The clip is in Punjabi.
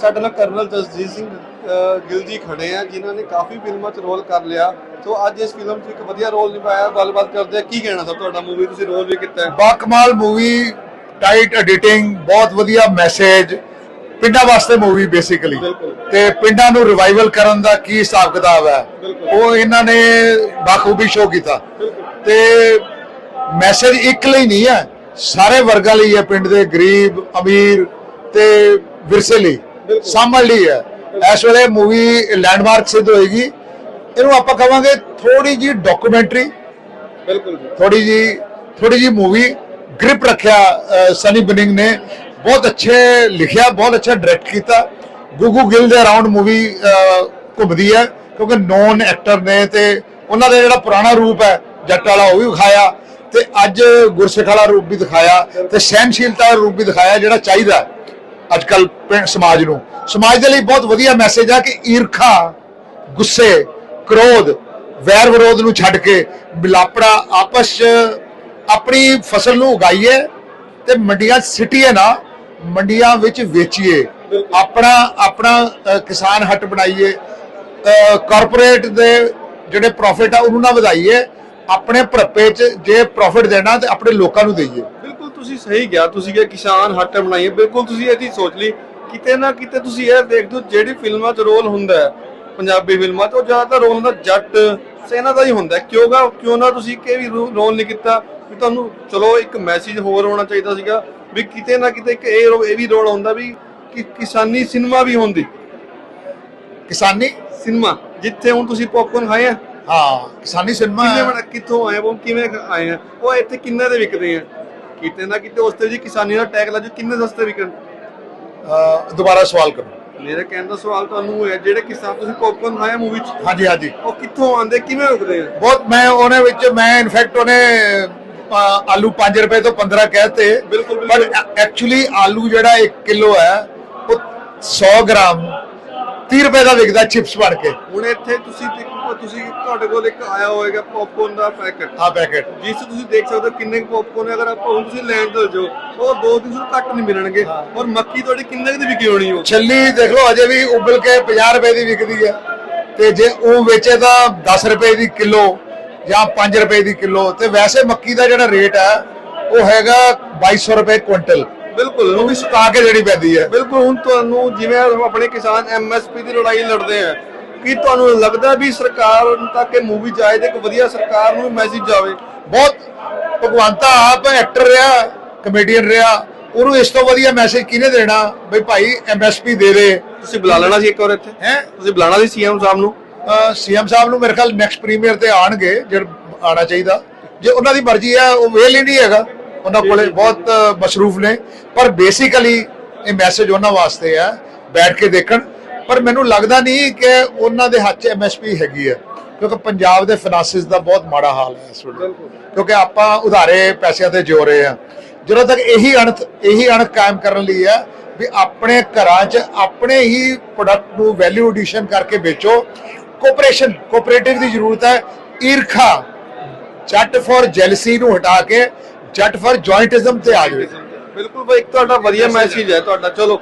ਸਾਡੇ ਨਾਲ ਕਰਨਲ ਜਸਜੀਤ ਸਿੰਘ ਗਿੱਲ ਜੀ ਖੜੇ ਆ ਜਿਨ੍ਹਾਂ ਨੇ ਕਾਫੀ ਫਿਲਮਾਂ 'ਚ ਰੋਲ ਕਰ ਲਿਆ। ਸੋ ਅੱਜ ਇਸ ਫਿਲਮ 'ਚ ਇੱਕ ਵਧੀਆ ਰੋਲ ਨਿਭਾਇਆ। ਗੱਲਬਾਤ ਕਰਦੇ ਆ। ਕੀ ਕਹਿਣਾ ਸਰ ਤੁਹਾਡਾ ਮੂਵੀ ਤੁਸੀਂ ਰੋਲ ਵੀ ਕੀਤਾ ਹੈ। ਬਾਕਮਾਲ ਮੂਵੀ ਟਾਈਟ ਐਡੀਟਿੰਗ ਬਹੁਤ ਵਧੀਆ ਮੈਸੇਜ ਪਿੰਡਾਂ ਵਾਸਤੇ ਮੂਵੀ ਬੇਸਿਕਲੀ। ਤੇ ਪਿੰਡਾਂ ਨੂੰ ਰਿਵਾਈਵਲ ਕਰਨ ਦਾ ਕੀ ਹਿਸਾਬ ਕਿਤਾਬ ਹੈ। ਉਹ ਇਹਨਾਂ ਨੇ ਬਾਖੂਬੀ ਸ਼ੋਅ ਕੀਤਾ। ਤੇ ਮੈਸੇਜ ਇੱਕ ਲਈ ਨਹੀਂ ਹੈ। ਸਾਰੇ ਵਰਗਾਂ ਲਈ ਹੈ। ਪਿੰਡ ਦੇ ਗਰੀਬ ਅਮੀਰ ਤੇ ਵਿਰਸੇ ਲਈ। ਸਾਂਭਣ ਲਈ ਹੈ। ਇਸ ਵੇਲੇ ਮੂਵੀ ਲੈਂਡਮਾਰਕ ਸਿੱਧ ਹੋਏਗੀ। ਇਹਨੂੰ ਆਪਾਂ ਕਵਾਂਗੇ ਥੋੜੀ ਜੀ ਡਾਕੂਮੈਂਟਰੀ ਬਿਲਕੁਲ ਥੋੜੀ ਜੀ ਥੋੜੀ ਜੀ ਮੂਵੀ ਗ੍ਰਿਪ ਰੱਖਿਆ ਸਨੀ ਬਨਿੰਗ ਨੇ। ਬਹੁਤ ਅੱਛੇ ਲਿਖਿਆ ਬਹੁਤ ਅੱਛਾ ਡਾਇਰੈਕਟ ਕੀਤਾ। ਗੁੱਗੂ ਗਿੱਲ ਦੇ ਅਰਾਊਂਡ ਮੂਵੀ ਘੁੰਮਦੀ ਹੈ ਕਿਉਂਕਿ ਨੌਨ ਐਕਟਰ ਨੇ ਤੇ ਉਹਨਾਂ ਦਾ ਜਿਹੜਾ ਪੁਰਾਣਾ ਰੂਪ ਹੈ ਜੱਟ ਵਾਲਾ ਉਹ ਵੀ ਵਿਖਾਇਆ। ਤੇ ਅੱਜ ਗੁਰਸਿੱਖ ਵਾਲਾ ਰੂਪ ਵੀ ਦਿਖਾਇਆ ਤੇ ਸਹਿਨਸ਼ੀਲਤਾ ਦਾ ਰੂਪ ਵੀ ਦਿਖਾਇਆ ਜਿਹੜਾ ਚਾਹੀਦਾ ਅੱਜ ਕੱਲ ਸਮਾਜ ਨੂੰ। ਸਮਾਜ ਦੇ ਲਈ ਬਹੁਤ ਵਧੀਆ ਮੈਸੇਜ ਆ ਕਿ ਈਰਖਾ, ਗੁੱਸੇ, ਕ੍ਰੋਧ, ਵੈਰ ਵਿਰੋਧ ਨੂੰ ਛੱਡ ਕੇ ਮਿਲਾਪੜਾ ਆਪਸ 'ਚ ਆਪਣੀ ਫਸਲ ਨੂੰ ਉਗਾਈਏ ਤੇ ਮੰਡੀਆਂ 'ਚ ਸਿੱਟੀਏ ਨਾ, ਮੰਡੀਆਂ ਵਿੱਚ ਵੇਚੀਏ। ਆਪਣਾ ਆਪਣਾ ਕਿਸਾਨ ਹੱਟ ਬਣਾਈਏ। ਕਾਰਪੋਰੇਟ ਦੇ ਜਿਹੜੇ ਪ੍ਰੋਫਿਟ ਆ, ਉਹਨੂੰ ਨਾ ਵਧਾਈਏ। ਆਪਣੇ ਭਰਪੇ 'ਚ ਜੇ ਪ੍ਰੋਫਿਟ ਦੇਣਾ ਤੇ ਆਪਣੇ ਲੋਕਾਂ ਨੂੰ ਦੇਈਏ। ਤੁਸੀਂ ਸਹੀ ਕਿਹਾ ਤੁਸੀਂ ਕਿ ਕਿਸਾਨ ਹੱਟ ਬਣਾਈਏ। ਬਿਲਕੁਲ ਤੁਸੀਂ ਇਹ ਚੀਜ਼ ਸੋਚ ਲਈ। ਕਿਤੇ ਨਾ ਕਿਤੇ ਤੁਸੀਂ ਇਹ ਦੇਖਦੇ ਹੋ ਜਿਹੜੀ ਫਿਲਮਾਂ 'ਚ ਰੋਲ ਹੁੰਦਾ ਹੈ ਪੰਜਾਬੀ ਫਿਲਮਾਂ 'ਚ ਉਹ ਜ਼ਿਆਦਾਤਰ ਰੋਲ ਹੁੰਦਾ ਜੱਟ ਸੈਨਾ ਦਾ ਹੀ ਹੁੰਦਾ। ਕਿਉਂਗਾ ਕਿਉਂ ਨਾ ਤੁਸੀਂ ਕਿ ਵੀ ਰੋਲ ਨਹੀਂ ਕੀਤਾ ਵੀ ਤੁਹਾਨੂੰ ਚਲੋ ਇੱਕ ਮੈਸੇਜ ਹੋਰ ਹੋਣਾ ਚਾਹੀਦਾ ਸੀਗਾ ਵੀ ਕਿਤੇ ਨਾ ਕਿਤੇ ਇੱਕ ਇਹ ਇਹ ਵੀ ਰੋਲ ਹੁੰਦਾ ਵੀ ਕਿ ਕਿਸਾਨੀ ਸਿਨੇਮਾ ਵੀ ਹੁੰਦੀ। ਕਿਸਾਨੀ? ਸਿਨੇਮਾ ਜਿੱਥੇ ਹੁਣ ਤੁਸੀਂ ਪੌਪਕੌਰਨ ਖਾਏ ਆ। ਹਾਂ ਕਿਸਾਨੀ ਸਿਨੇਮਾ ਕਿੰਨੇ ਬਣਾ ਕਿੱਥੋਂ ਆਏ ਉਹ ਕਿਵੇਂ ਆਏ ਆ? ਉਹ ਇੱਥੇ ਕਿੰਨੇ ਦੇ ਵਿਕਦੇ ਆ? ਕਿਤੇ ਨਾ ਕਿਤੇ ਉਸ ਤੇ ਜੀ ਕਿਸਾਨੀ ਦਾ ਟੈਗ ਲਾ ਜੋ ਕਿੰਨੇ ਸਸਤੇ ਵਿਕਣ ਦੁਬਾਰਾ ਸਵਾਲ ਕਰੋ। ਮੇਰੇ ਕਹਿਣ ਦਾ ਸਵਾਲ ਤੁਹਾਨੂੰ ਹੈ ਜਿਹੜੇ ਕਿਸਾਨ ਤੁਸੀਂ ਪੌਪਕੌਰਨ ਖਾਇਆ ਮੂਵੀ ਚ? ਹਾਂਜੀ ਹਾਂਜੀ। ਉਹ ਕਿੱਥੋਂ ਆਉਂਦੇ ਕਿਵੇਂ ਵਿਕਦੇ ਆ? ਬਹੁਤ ਮੈਂ ਉਹਨੇ ਵਿੱਚ ਮੈਂ ਇਨਫੈਕਟ ਉਹਨੇ ਅ, ਆਲੂ 5 ਰੁਪਏ ਤੋਂ 15 ਕਹਤੇ। ਬਿਲਕੁਲ, ਬਿਲਕੁਲ। ਐਕਚੁਅਲੀ ਆਲੂ ਜਿਹੜਾ 1 ਕਿਲੋ ਹੈ ਉਹ 100 ਗ੍ਰਾਮ 30 ਰੁਪਏ ਦਾ ਵਿਕਦਾ ਚਿਪਸ ਬਣ ਕੇ। ਹੁਣ ਇੱਥੇ ਤੁਸੀਂ ਦੇਖੋ ਤੁਸੀਂ ਤੁਹਾਡੇ ਕੋਲ ਇੱਕ ਆਇਆ ਹੋਏਗਾ ਪੌਪਕੌਰਨ ਦਾ ਪੈਕੇਟ ਆ ਪੈਕੇਟ ਜਿਸ 'ਚ ਤੁਸੀਂ ਦੇਖ ਸਕਦੇ ਹੋ ਕਿੰਨੇ ਪੌਪਕੌਰਨ ਅਗਰ ਆਪਾਂ ਹੁਣ ਤੁਸੀਂ ਲੈਣ ਚਲ ਜਾਓ ਉਹ 2-300 ਘੱਟ ਨਹੀਂ ਮਿਲਣਗੇ। ਔਰ ਮੱਕੀ ਤੁਹਾਡੀ ਕਿੰਨੇ ਕੁ ਦੀ ਵਿਕੀ ਹੋਣੀ ਉਹ? ਛੱਲੀ ਦੇਖ ਲਓ ਅਜੇ ਵੀ ਉਬਲ ਕੇ 50 ਰੁਪਏ ਦੀ ਵਿਕਦੀ ਹੈ। ਤੇ ਜੇ ਉਹ ਵੇਚੇ ਤਾਂ 10 ਰੁਪਏ ਦੀ ਕਿਲੋ ਜਾਂ 5 ਰੁਪਏ ਦੀ ਕਿਲੋ। ਤੇ ਵੈਸੇ ਮੱਕੀ ਦਾ ਜਿਹੜਾ ਰੇਟ ਹੈ ਉਹ ਹੈਗਾ 2200 ਰੁਪਏ ਕੁਇੰਟਲ। ਬਿਲਕੁਲ। ਉਹ ਵੀ ਸੁਕਾ ਕੇ ਦੇਣੀ ਪੈਂਦੀ ਹੈ। ਬਿਲਕੁਲ ਹੁਣ ਤੁਹਾਨੂੰ ਜਿਵੇਂ ਆਪਣੇ ਕਿਸਾਨ ਐਮਐਸਪੀ ਦੀ ਲੜਾਈ ਲੜਦੇ ਆ ਕੀ ਤੁਹਾਨੂੰ ਲੱਗਦਾ ਵੀ ਸਰਕਾਰ ਤੱਕ ਇਹ ਮੂਵੀ ਜਾਏ ਤੇ ਇੱਕ ਵਧੀਆ ਸਰਕਾਰ ਨੂੰ ਮੈਸੇਜ ਜਾਵੇ? ਬਹੁਤ ਭਗਵੰਤਾ ਆਪ ਐਕਟਰ ਰਿਹਾ ਕਮੇਡੀਅਨ ਰਿਹਾ ਉਹਨੂੰ ਇਸ ਤੋਂ ਵਧੀਆ ਮੈਸੇਜ ਕਿਹਨੇ ਦੇਣਾ? ਬਈ ਭਾਈ ਐਮਐਸਪੀ ਦੇ ਦੇ। ਤੁਸੀਂ ਬੁਲਾ ਲੈਣਾ ਸੀ ਇੱਕ ਵਾਰ ਇੱਥੇ। ਹੈ? ਤੁਸੀਂ ਬੁਲਾਣਾ ਸੀ ਸੀਐਮ ਸਾਹਿਬ ਨੂੰ? ਸੀਐਮ ਸਾਹਿਬ ਨੂੰ ਮੇਰੇ ਖਿਆਲ ਨੈਕਸਟ ਪ੍ਰੀਮੀਅਰ ਤੇ ਆਣਗੇ ਜਦ ਆਣਾ ਚਾਹੀਦਾ। ਜੇ ਉਹਨਾਂ ਦੀ ਮਰਜ਼ੀ ਹੈ ਉਹ ਵੇਲ ਹੀ ਨਹੀਂ ਹੈਗਾ। ਉਹਨਾਂ ਕੋਲੇ ਬਹੁਤ ਮਸ਼ਰੂਫ ਨੇ ਪਰ ਬੇਸਿਕਲੀ ਇਹ ਮੈਸੇਜ ਉਹਨਾਂ ਵਾਸਤੇ ਹੈ ਬੈਠ ਕੇ ਦੇਖਣ। ਪਰ ਮੈਨੂੰ ਲੱਗਦਾ ਨਹੀਂ ਕਿ ਉਹਨਾਂ ਦੇ ਹੱਥ 'ਚ ਐਮਐਸਪੀ ਹੈਗੀ ਹੈ ਕਿਉਂਕਿ ਪੰਜਾਬ ਦੇ ਫਾਈਨਾਂਸਿਸ ਦਾ ਬਹੁਤ ਮਾੜਾ ਹਾਲ ਹੈ ਇਸ ਵੇਲੇ। ਕਿਉਂਕਿ ਆਪਾਂ ਉਧਾਰੇ ਪੈਸਿਆਂ ਤੇ ਜੋ ਰਹੇ ਆ ਜਦੋਂ ਤੱਕ ਇਹੀ ਅਣਥ ਇਹੀ ਅਣਖ ਕਾਇਮ ਕਰਨ ਲਈ ਹੈ ਵੀ ਆਪਣੇ ਘਰਾਂ 'ਚ ਆਪਣੇ ਹੀ ਪ੍ਰੋਡਕਟ ਨੂੰ ਵੈਲਿਊ ਐਡੀਸ਼ਨ ਕਰਕੇ ਵੇਚੋ ਕੋਆਪਰੇਸ਼ਨ ਕੋਆਪਰੇਟਿਵ ਦੀ ਜ਼ਰੂਰਤ ਹੈ ਈਰਖਾ ਜੱਟ ਫॉर ਜੈਲਸੀ ਨੂੰ ਹਟਾ ਕੇ ਜੱਟ ਫॉर ਜੁਆਇੰਟਿਜ਼ਮ ਤੇ ਆ ਜਾਵੇ ਬਿਲਕੁਲ ਬਈ ਇੱਕ ਤੁਹਾਡਾ ਵਧੀਆ ਮੈਸੇਜ ਹੈ ਤੁਹਾਡਾ। ਚਲੋ